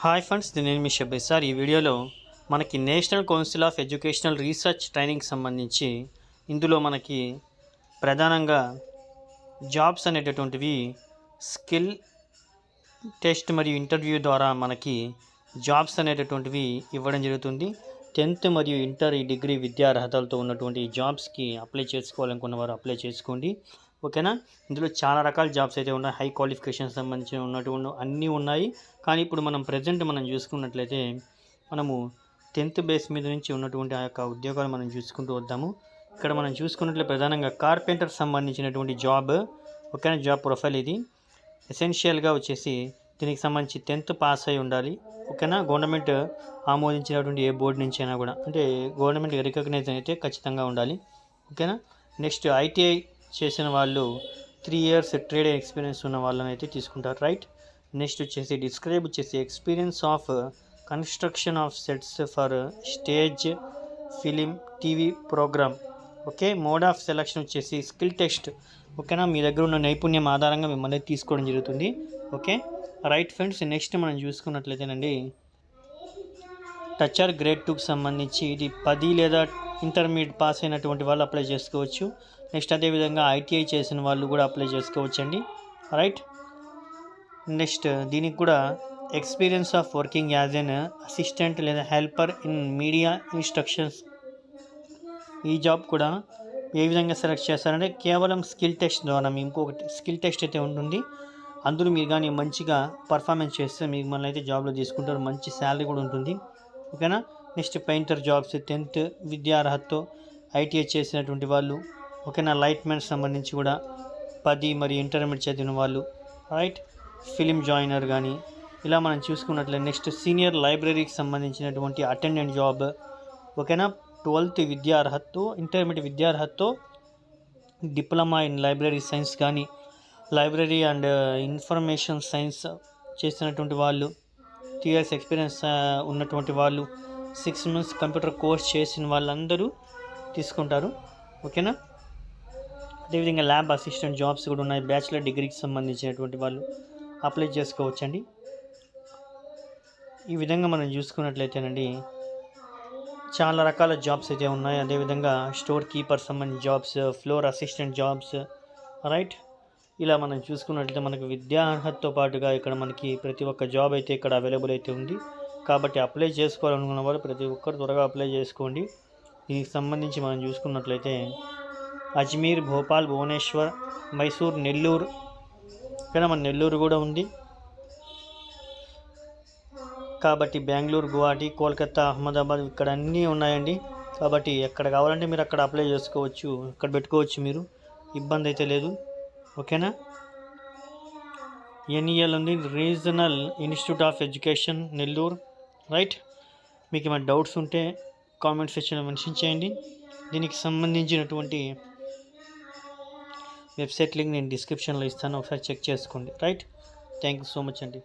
Hi friends నేను మీ Shabbi sir. ఈ వీడియోలో మనకి National Council of Educational Research Training సంబంధించి ఇందులో మనకి ప్రధానంగా జాబ్స్ అనేటటువంటివి స్కిల్ టెస్ట్ మరియు ఇంటర్వ్యూ ద్వారా మనకి జాబ్స్ అనేటటువంటివి ఇవ్వడం జరుగుతుంది. టెన్త్ మరియు ఇంటర్ ఈ డిగ్రీ విద్యా అర్హతలతో ఉన్నటువంటి జాబ్స్కి అప్లై చేసుకోవాలనుకున్న వారు అప్లై చేసుకోండి. ఓకేనా? ఇందులో చాలా రకాల జాబ్స్ అయితే ఉన్నాయి. హై క్వాలిఫికేషన్ సంబంధించి ఉన్నటువంటి అన్నీ ఉన్నాయి. కానీ ఇప్పుడు మనం ప్రజెంట్ మనం చూసుకున్నట్లయితే మనము టెన్త్ బేస్ మీద నుంచి ఉన్నటువంటి ఆ యొక్క ఉద్యోగాలు మనం చూసుకుంటూ వద్దాము. ఇక్కడ మనం చూసుకున్నట్లయితే ప్రధానంగా కార్పెంటర్ సంబంధించినటువంటి జాబ్. ఓకేనా? జాబ్ ప్రొఫైల్ ఇది. ఎసెన్షియల్గా వచ్చేసి దీనికి సంబంధించి టెన్త్ పాస్ అయి ఉండాలి. ఓకేనా? గవర్నమెంట్ ఆమోదించినటువంటి ఏ బోర్డు నుంచి అయినా కూడా. అంటే గవర్నమెంట్ రికగ్నైజ్ అయితే ఖచ్చితంగా ఉండాలి. ఓకేనా? నెక్స్ట్ ఐటీఐ చేసిన వాళ్ళు త్రీ ఇయర్స్ ట్రేడ్ ఎక్స్పీరియన్స్ ఉన్న వాళ్ళని అయితే తీసుకుంటారు రైట్ నెక్స్ట్ వచ్చేసి డిస్క్రైబ్ వచ్చేసి experience of construction of sets for stage film TV programme okay mode of selection వచ్చేసి స్కిల్ టెస్ట్ ఓకేనా మీ దగ్గర ఉన్న నైపుణ్యం ఆధారంగా మిమ్మల్ని తీసుకోవడం జరుగుతుంది. ఓకే రైట్ ఫ్రెండ్స్ నెక్స్ట్ మనం చూసుకున్నట్లయితేనండి టచ్ ఆర్ గ్రేడ్ టూకి సంబంధించి ఇది పది లేదా ఇంటర్మీడియట్ పాస్ అయినటువంటి వాళ్ళు అప్లై చేసుకోవచ్చు. నెక్స్ట్ అదేవిధంగా ఐటీఐ చేసిన వాళ్ళు కూడా అప్లై చేసుకోవచ్చు అండి రైట్ నెక్స్ట్ దీనికి కూడా experience of working as an assistant లేదా హెల్పర్ ఇన్ మీడియా ఇన్స్ట్రక్షన్స్ ఈ జాబ్ కూడా ఏ విధంగా సెలెక్ట్ చేస్తారంటే కేవలం స్కిల్ టెస్ట్ ద్వారా మీకు ఇంకొకటి స్కిల్ టెస్ట్ అయితే ఉంటుంది. అందులో మీరు కానీ మంచిగా పర్ఫార్మెన్స్ చేస్తే మీకు మనల్ని అయితే జాబ్లో తీసుకుంటారు. మంచి శాలరీ కూడా ఉంటుంది. ఓకేనా నెక్స్ట్ పెయింటర్ జాబ్స్ టెన్త్ విద్యార్హతతో ఐటీఐ చేసినటువంటి వాళ్ళు ఓకేనా లైట్ మ్యాన్ సంబంధించి కూడా పది మరియు ఇంటర్మీడియట్ చదివిన వాళ్ళు రైట్? ఫిలిం జాయినర్ కానీ ఇలా మనం చూసుకున్నట్లయితే నెక్స్ట్ సీనియర్ లైబ్రరీకి సంబంధించినటువంటి అటెండెంట్ జాబ్ ఓకేనా ట్వెల్త్ విద్యార్హతతో ఇంటర్మీడియట్ విద్యార్హతతో డిప్లొమా ఇన్ లైబ్రరీ సైన్స్ కానీ లైబ్రరీ అండ్ ఇన్ఫర్మేషన్ సైన్స్ చేసినటువంటి వాళ్ళు త్రీ ఇయర్స్ ఎక్స్పీరియన్స్ ఉన్నటువంటి వాళ్ళు సిక్స్ మంత్స్ కంప్యూటర్ కోర్స్ చేసిన వాళ్ళందరూ తీసుకుంటారు ఓకేనా? అదేవిధంగా ల్యాబ్ అసిస్టెంట్ జాబ్స్ కూడా ఉన్నాయి. బ్యాచిలర్ డిగ్రీకి సంబంధించినటువంటి వాళ్ళు అప్లై చేసుకోవచ్చండి. ఈ విధంగా మనం చూసుకున్నట్లయితేనండి చాలా రకాల జాబ్స్ అయితే ఉన్నాయి. అదేవిధంగా స్టోర్ కీపర్ సంబంధించిన jobs floor assistant jobs right? ఇలా మనం చూసుకున్నట్లయితే మనకు విద్యా అర్హతతో పాటుగా ఇక్కడ మనకి ప్రతి ఒక్క జాబ్ అయితే ఇక్కడ అవైలబుల్ అయితే ఉంది. కాబట్టి అప్లై చేసుకోవాలనుకున్న వారు ప్రతి ఒక్కరు త్వరగా అప్లై చేసుకోండి. దీనికి సంబంధించి మనం చూసుకున్నట్లయితే అజ్మీర్ భోపాల్ భువనేశ్వర్ మైసూర్ నెల్లూరు ఇక్కడ మన నెల్లూరు కూడా ఉంది. కాబట్టి బెంగళూరు గువాహటి కోల్కతా అహ్మదాబాద్ ఇక్కడ అన్నీ ఉన్నాయండి. కాబట్టి ఎక్కడ కావాలంటే మీరు అక్కడ అప్లై చేసుకోవచ్చు అక్కడ పెట్టుకోవచ్చు మీరు. ఇబ్బంది అయితే లేదు. ఓకేనా? ఎన్ఈఎల్ ఉంది. Regional institute of education Nellore. Right? మీకు ఏమైనా డౌట్స్ ఉంటే కామెంట్ సెక్షన్లో మెన్షన్ చేయండి. దీనికి సంబంధించినటువంటి వెబ్సైట్ లింక్ నేను డిస్క్రిప్షన్లో ఇస్తాను. ఒకసారి చెక్ చేసుకోండి. Right? Thank you so much అండి.